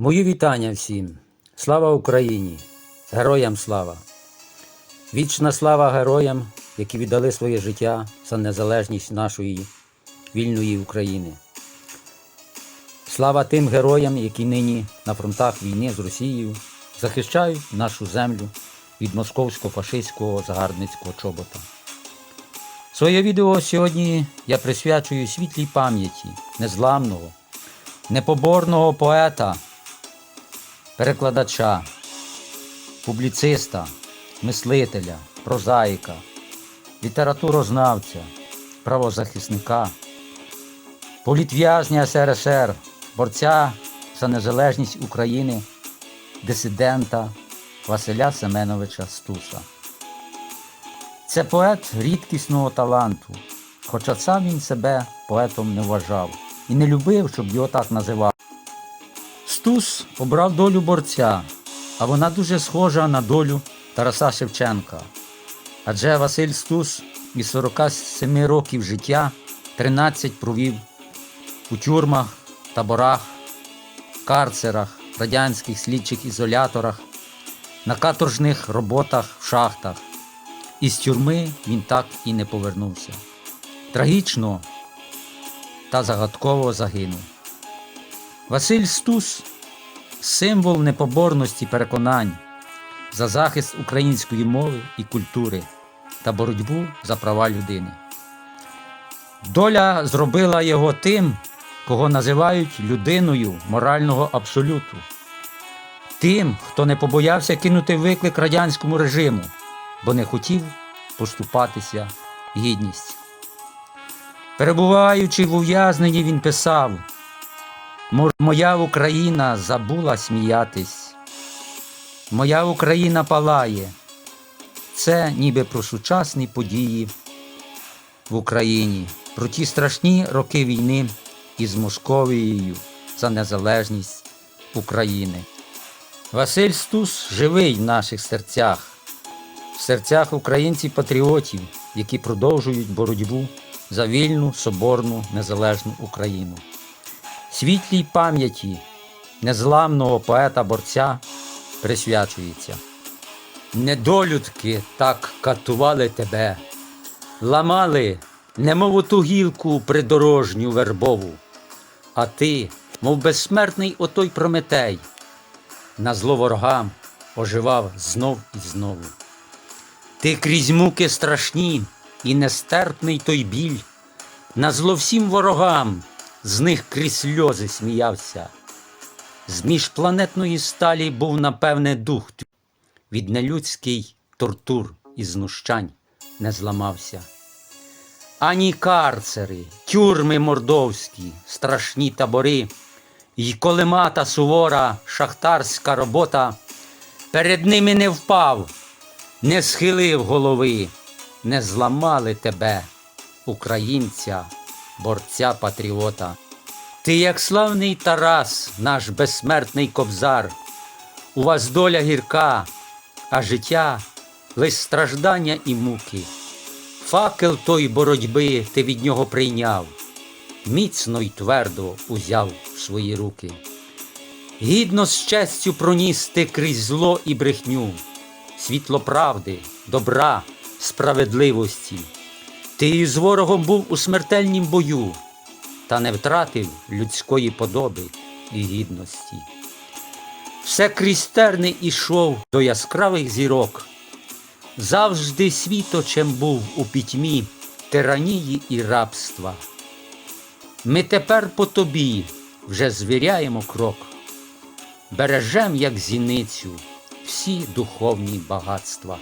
Мої вітання всім. Слава Україні! Героям слава! Вічна слава героям, які віддали своє життя за незалежність нашої вільної України. Слава тим героям, які нині на фронтах війни з Росією захищають нашу землю від московсько-фашистського загарбницького чобота. Своє відео сьогодні я присвячую світлій пам'яті незламного, непоборного поета, перекладача, публіциста, мислителя, прозаїка, літературознавця, правозахисника, політв'язня СРСР, борця за незалежність України, дисидента Василя Семеновича Стуса. Це поет рідкісного таланту, хоча сам він себе поетом не вважав і не любив, щоб його так називали. Стус обрав долю борця, а вона дуже схожа на долю Тараса Шевченка. Адже Василь Стус із 47 років життя 13 провів у тюрмах, таборах, карцерах, радянських слідчих ізоляторах, на каторжних роботах в шахтах. Із тюрми він так і не повернувся. Трагічно та загадково загинув. Василь Стус символ непоборності переконань за захист української мови і культури та боротьбу за права людини. Доля зробила його тим, кого називають людиною морального абсолюту, тим, хто не побоявся кинути виклик радянському режиму, бо не хотів поступатися гідністю. Перебуваючи в ув'язненні, він писав: «Мо- Моя Україна забула сміятись, моя Україна палає. Це ніби про сучасні події в Україні, про ті страшні роки війни із Московією за незалежність України. Василь Стус живий в наших серцях, в серцях українців-патріотів, які продовжують боротьбу за вільну, соборну, незалежну Україну. Світлій пам'яті незламного поета-борця присвячується. Недолюдки так катували тебе, ламали, немов оту гілку придорожню вербову, а ти, мов безсмертний отой Прометей, на зло ворогам оживав знов і знову. Ти крізь муки страшні і нестерпний той біль, на зло всім ворогам, з них крізь сльози сміявся. З міжпланетної сталі був, напевне, дух від нелюдський тортур і знущань не зламався. Ані карцери, тюрми мордовські, страшні табори, й колемата сувора, шахтарська робота, перед ними не впав, не схилив голови, не зламали тебе, українця, борця патріота. Ти, як славний Тарас, наш безсмертний кобзар, у вас доля гірка, а життя лиш страждання і муки. Факел той боротьби ти від нього прийняв, міцно й твердо узяв в свої руки. Гідно з честю проніс ти крізь зло і брехню, світло правди, добра, справедливості. Ти із ворогом був у смертельнім бою, та не втратив людської подоби і гідності. Все крізь терни ішов до яскравих зірок, завжди світочем був у пітьмі тиранії і рабства. Ми тепер по тобі вже звіряємо крок, бережем, як зіницю, всі духовні багатства.